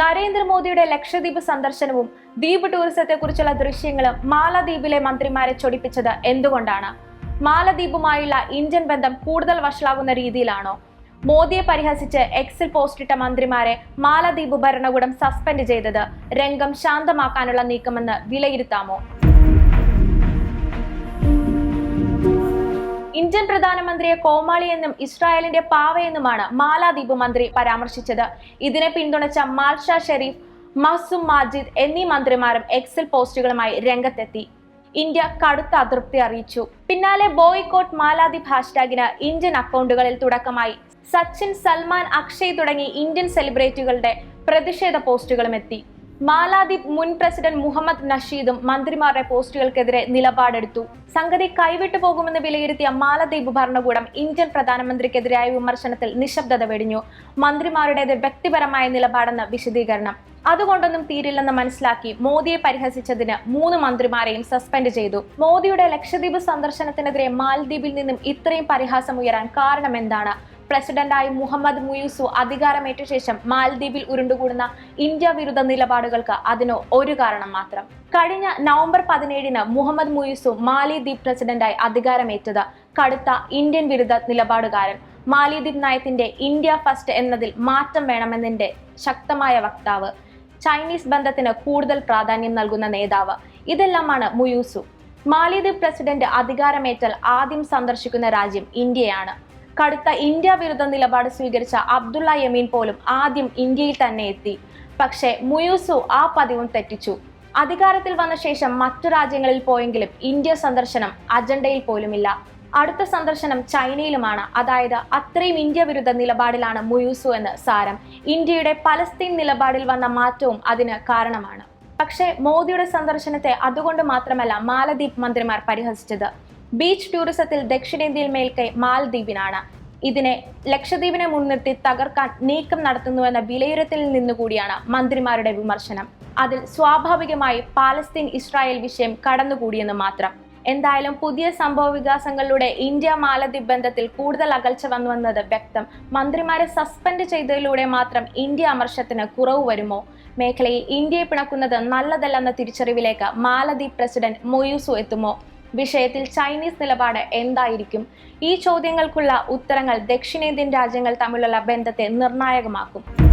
നരേന്ദ്രമോദിയുടെ ലക്ഷദ്വീപ് സന്ദർശനവും ദ്വീപ് ടൂറിസത്തെക്കുറിച്ചുള്ള ദൃശ്യങ്ങളും മാലദ്വീപിലെ മന്ത്രിമാരെ ചൊടിപ്പിച്ചത് എന്തുകൊണ്ടാണ്? മാലദ്വീപുമായുള്ള ഇന്ത്യൻ ബന്ധം കൂടുതൽ വഷളാകുന്ന രീതിയിലാണോ? മോദിയെ പരിഹസിച്ച് എക്സിൽ പോസ്റ്റിട്ട മന്ത്രിമാരെ മാലദ്വീപ് ഭരണകൂടം സസ്പെൻഡ് ചെയ്തത് രംഗം ശാന്തമാക്കാനുള്ള നീക്കമെന്ന് വിലയിരുത്താമോ? ഇന്ത്യൻ പ്രധാനമന്ത്രിയെ കോമാളി എന്നും ഇസ്രായേലിന്റെ പാവയെന്നുമാണ് മാലാദ്വീപ് മന്ത്രി പരാമർശിച്ചത്. ഇതിനെ പിന്തുണച്ച മാൽഷ ഷെരീഫ് മഹ്സും മാജിദ് എന്നീ മന്ത്രിമാരും എക്സൽ പോസ്റ്റുകളുമായി രംഗത്തെത്തി. ഇന്ത്യ കടുത്ത അതൃപ്തി അറിയിച്ചു. പിന്നാലെ ബോയ്കോട്ട് മാലാദ്വീപ് ഹാഷ്ടാഗിന് ഇന്ത്യൻ അക്കൗണ്ടുകളിൽ തുടക്കമായി. സച്ചിൻ സൽമാൻ അക്ഷയ് തുടങ്ങി ഇന്ത്യൻ സെലിബ്രിറ്റികളുടെ പ്രതിഷേധ പോസ്റ്റുകളും എത്തി. മാലാദ്വീപ് മുൻ പ്രസിഡന്റ് മുഹമ്മദ് നഷീദും മന്ത്രിമാരുടെ പോസ്റ്റുകൾക്കെതിരെ നിലപാടെടുത്തു. സംഗതി കൈവിട്ടു പോകുമെന്ന് വിലയിരുത്തിയ മാലദ്വീപ് ഭരണകൂടം ഇന്ത്യൻ പ്രധാനമന്ത്രിക്കെതിരായ വിമർശനത്തിൽ നിശബ്ദത വെടിഞ്ഞു. മന്ത്രിമാരുടേത് വ്യക്തിപരമായ നിലപാടെന്ന് വിശദീകരണം. അതുകൊണ്ടൊന്നും തീരില്ലെന്ന് മനസ്സിലാക്കി മോദിയെ പരിഹസിച്ചതിന് മൂന്ന് മന്ത്രിമാരെയും സസ്പെൻഡ് ചെയ്തു. മോദിയുടെ ലക്ഷദ്വീപ് സന്ദർശനത്തിനെതിരെ മാലദ്വീപിൽ നിന്നും ഇത്രയും പരിഹാസം ഉയരാൻ കാരണം എന്താണ് പ്രസിഡന്റായി മുഹമ്മദ് മുയൂസു അധികാരമേറ്റ ശേഷം മാലദ്വീപിൽ ഉരുണ്ടുകൂടുന്ന ഇന്ത്യ വിരുദ്ധ നിലപാടുകൾക്ക് അതിനോ ഒരു കാരണം മാത്രം. കഴിഞ്ഞ നവംബർ പതിനേഴിന് മുഹമ്മദ് മുയൂസു മാലിദ്വീപ് പ്രസിഡന്റായി അധികാരമേറ്റത് കടുത്ത ഇന്ത്യൻ വിരുദ്ധ നിലപാടുകാരൻ. മാലിദ്വീപ് നയത്തിന്റെ ഇന്ത്യ ഫസ്റ്റ് എന്നതിൽ മാറ്റം വേണമെന്നതിന്റെ ശക്തമായ വക്താവ്. ചൈനീസ് ബന്ധത്തിന് കൂടുതൽ പ്രാധാന്യം നൽകുന്ന നേതാവ്. ഇതെല്ലാമാണ് മുയൂസു. മാലിദ്വീപ് പ്രസിഡന്റ് അധികാരമേറ്റാൽ ആദ്യം സന്ദർശിക്കുന്ന രാജ്യം ഇന്ത്യയാണ്. കടുത്ത ഇന്ത്യ വിരുദ്ധ നിലപാട് സ്വീകരിച്ച അബ്ദുള്ള യമീൻ പോലും ആദ്യം ഇന്ത്യയിൽ തന്നെ എത്തി. പക്ഷേ മുയൂസു ആ പതിവും തെറ്റിച്ചു. അധികാരത്തിൽ വന്ന ശേഷം മറ്റു രാജ്യങ്ങളിൽ പോയെങ്കിലും ഇന്ത്യ സന്ദർശനം അജണ്ടയിൽ പോലുമില്ല. അടുത്ത സന്ദർശനം ചൈനയിലുമാണ്. അതായത് അത്രയും ഇന്ത്യ വിരുദ്ധ നിലപാടിലാണ് മുയൂസു എന്ന് സാരം. ഇന്ത്യയുടെ പലസ്തീൻ നിലപാടിൽ വന്ന മാറ്റവും അതിന് കാരണമാണ്. പക്ഷേ മോദിയുടെ സന്ദർശനത്തെ അതുകൊണ്ട് മാത്രമല്ല മാലദ്വീപ് മന്ത്രിമാർ പരിഹസിച്ചത്. ബീച്ച് ടൂറിസത്തിൽ ദക്ഷിണേന്ത്യയിൽ മേൽക്കൈ മാലദ്വീപിനാണ് ഇതിനെ ലക്ഷദ്വീപിനെ മുൻനിർത്തി തകർക്കാൻ നീക്കം നടത്തുന്നുവെന്ന വിലയിരുത്തലിൽ നിന്നുകൂടിയാണ് മന്ത്രിമാരുടെ വിമർശനം. അതിൽ സ്വാഭാവികമായി പാലസ്തീൻ ഇസ്രായേൽ വിഷയം കടന്നുകൂടിയെന്ന് മാത്രം. എന്തായാലും പുതിയ സംഭവ വികാസങ്ങളിലൂടെ ഇന്ത്യ മാലദ്വീപ് ബന്ധത്തിൽ കൂടുതൽ അകൽച്ച വന്നുവെന്നത് വ്യക്തം. മന്ത്രിമാരെ സസ്പെൻഡ് ചെയ്തതിലൂടെ മാത്രം ഇന്ത്യ അമർഷത്തിന് കുറവ് വരുമോ? മേഖലയിൽ ഇന്ത്യയെ പിണക്കുന്നത് നല്ലതല്ലെന്ന തിരിച്ചറിവിലേക്ക് മാലദ്വീപ് പ്രസിഡന്റ് മൊയൂസു എത്തുമോ? വിഷയത്തിൽ ചൈനീസ് നിലപാട് എന്തായിരിക്കും? ഈ ചോദ്യങ്ങൾക്കുള്ള ഉത്തരങ്ങൾ ദക്ഷിണേന്ത്യൻ രാജ്യങ്ങൾ തമ്മിലുള്ള ബന്ധത്തെ നിർണായകമാക്കും.